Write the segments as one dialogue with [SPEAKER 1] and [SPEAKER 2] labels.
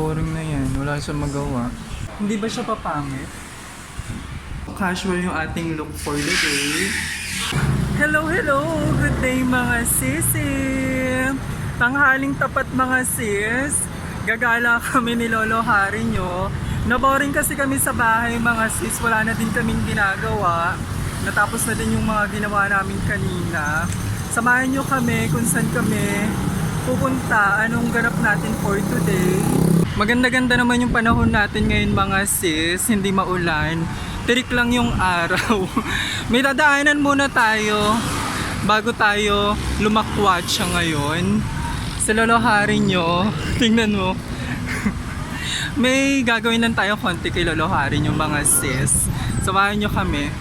[SPEAKER 1] Naboboring na yan. Wala siyang magawa. Hindi ba siya papangit? Casual yung ating look for the day. Hello, hello! Good day mga sisi! Tanghaling tapat mga sis. Gagala kami ni Lolo Hari nyo. Naboring kasi kami sa bahay mga sis. Wala na din kaming ginagawa. Natapos na din yung mga ginawa namin kanina. Samahan nyo kami kung saan kami pupunta. Anong ganap natin for today. Maganda-ganda naman yung panahon natin ngayon mga sis. Hindi maulan. Tirik lang yung araw. May dadaanan muna tayo bago tayo lumakwatsa ngayon. Sa loloharin nyo, tingnan mo. May gagawin lang tayo konti kay loloharin yung mga sis. Samahan nyo kami.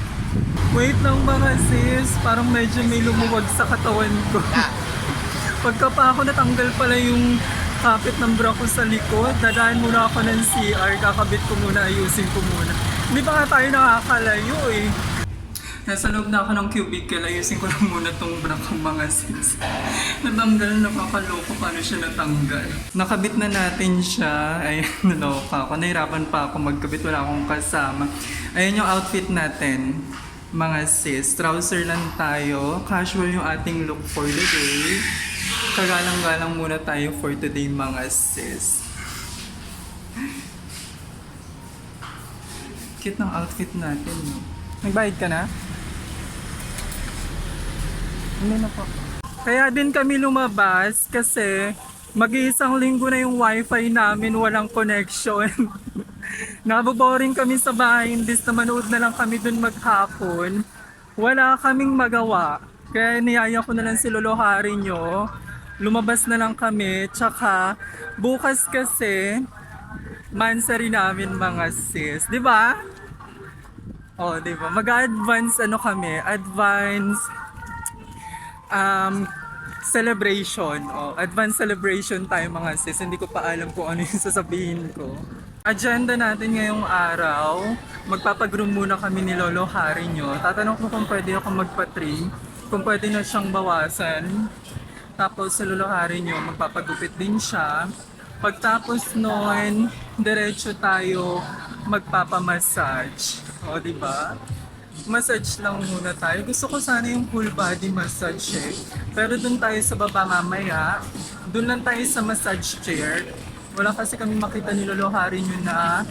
[SPEAKER 1] Wait lang mga sis, parang medyo may lumuwag sa katawan ko. Pagka pa ako natanggal pala yung kapit ng bra ko sa likod, dadaan muna ako ng CR, kakabit ko muna, ayusin ko muna. Hindi pa nga tayo nakakalayo eh. Nasa loob na ako ng cubicle, ayusin ko lang muna tong bra ko mga sis. Natanggal, nakakaloko paano siya natanggal. Nakabit na natin siya. Ay, naloka ako. Nahirapan pa ako magkabit, wala akong kasama. Ayan yung outfit natin. Mga sis, trouser lang tayo. Casual yung ating look for the day. Kagalang-galang muna tayo for today mga sis. Cute ng outfit natin, no? Nagbayad ka na? Hindi na po. Kaya din kami lumabas kasi mag-iisang linggo na yung wifi namin walang connection. Naboboring kami sa bahay, imbis na manood na lang kami dun maghapon. Wala kaming magawa. Kaya niyaya ko na lang si Lolo Hari nyo. Lumabas na lang kami. Tsaka bukas kasi mansari namin mga sis. Di ba? Oh, di ba? Mag-advance ano kami? Advance um, celebration. Oh, advance celebration tayo mga sis. Hindi ko pa alam kung ano yung sasabihin ko. Agenda natin ngayong araw, magpapagroom muna kami ni Lolo Hari nyo. Tatanong ko kung pwede ako magpa-trim, kung pwede na siyang bawasan. Tapos Hari nyo, magpapagupit din siya. Pagtapos nun, diretso tayo magpapamassage. O, di ba? Massage lang muna tayo. Gusto ko sana yung full body massage eh. Pero dun tayo sa baba mamaya. Dun lang tayo sa massage chair. Wala kasi kami makita ni Lolo Hari nyo na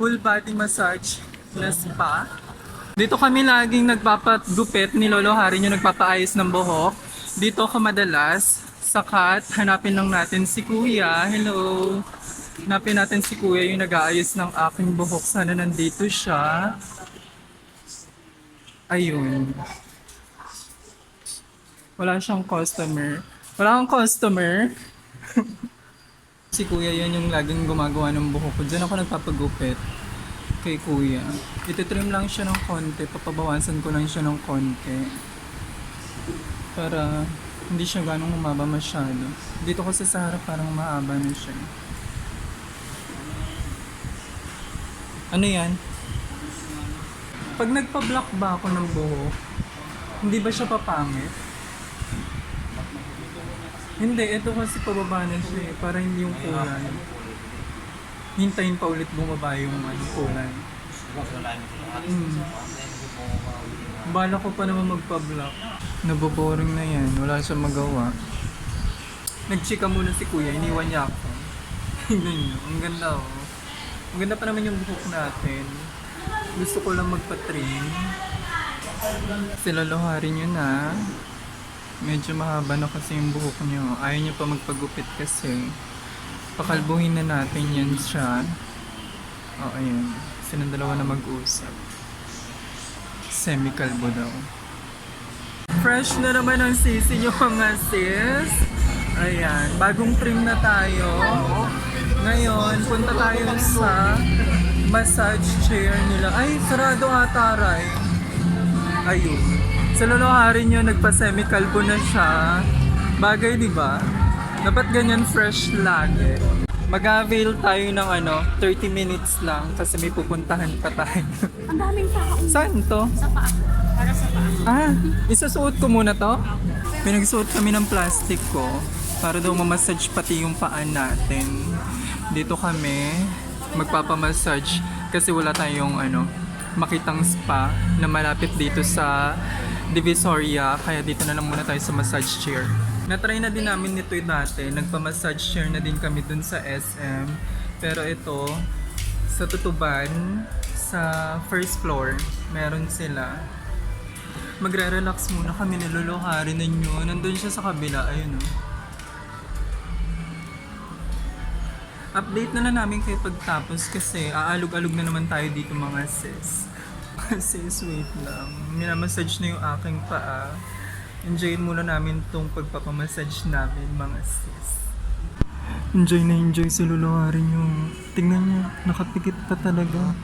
[SPEAKER 1] full body massage na spa. Dito kami laging nagpapagupit ni Lolo Hari nyo nagpapaayos ng buhok. Dito ako madalas. Sakat, hanapin lang natin si Kuya. Hello! Hanapin natin si Kuya yung nag-aayos ng aking buhok. Sana nandito siya. Ayun. Wala siyang customer. Wala kang customer. si kuya yun yung laging gumagawa ng buhok ko. Diyan ako nagpapagupit kay kuya. Ititrim lang siya ng konti. Papabawasan ko lang siya ng konti. Para hindi siya ganong humaba masyado. Dito kasi sa harap parang mahaba na siya. Ano yan? Pag nagpa-block ba ako ng buhok, hindi ba siya papangit? Hindi, ito kasi pababa na siya eh, para hindi yung kulay. Hintayin pa ulit bumaba yung ano, kulay. Hmm. Bala ko pa naman magpa-block. Naboboring na yan, wala siyang magawa. Nagchika muna si kuya, iniwan niya ako. Tingnan niyo, ang ganda oh. Ang ganda pa naman yung buhok natin. Gusto ko lang magpa-trim. Silaloharin nyo na. Medyo mahaba na kasi yung buhok nyo. Ayaw nyo pa magpagupit kasi. Pakalbuhin na natin yan siya. O, oh, ayan. Silang dalawa na mag-usap. Semi-kalbo daw. Fresh na naman ang sisi nyo mga sis. Ayan. Bagong trim na tayo. Ngayon, punta tayo sa massage chair nila. Ay, sarado ata, Ray. Ayun. Sa luluharin nyo, nagpa-semi-kalbo na siya. Bagay, di ba? Dapat ganyan fresh lagi. Mag-avail tayo ng ano, 30 minutes lang kasi may pupuntahan pa tayo.
[SPEAKER 2] Ang daming tao
[SPEAKER 1] Saan to?
[SPEAKER 2] sa paa. Para sa paa.
[SPEAKER 1] Ah, isusuot ko muna to. Pinagsuot kami ng plastic ko para daw mamassage pati yung paan natin. Dito kami magpapamassage kasi wala tayong ano, makitang spa na malapit dito sa Divisoria kaya dito na lang muna tayo sa massage chair. Natry na din namin nito dati, nagpa-massage chair na din kami dun sa SM. Pero ito, sa tutuban, sa first floor, meron sila. Magre-relax muna kami, niluluharin ninyo. Nandun siya sa kabila, ayun oh. Update na lang namin kayo pagtapos kasi aalog-alog na naman tayo dito mga sis. sis, wait lang. Minamassage na yung aking paa. Enjoyin muna namin tong pagpapamassage namin mga sis. Enjoy na enjoy si Luluharin yung... Tingnan niyo, nakapikit pa talaga.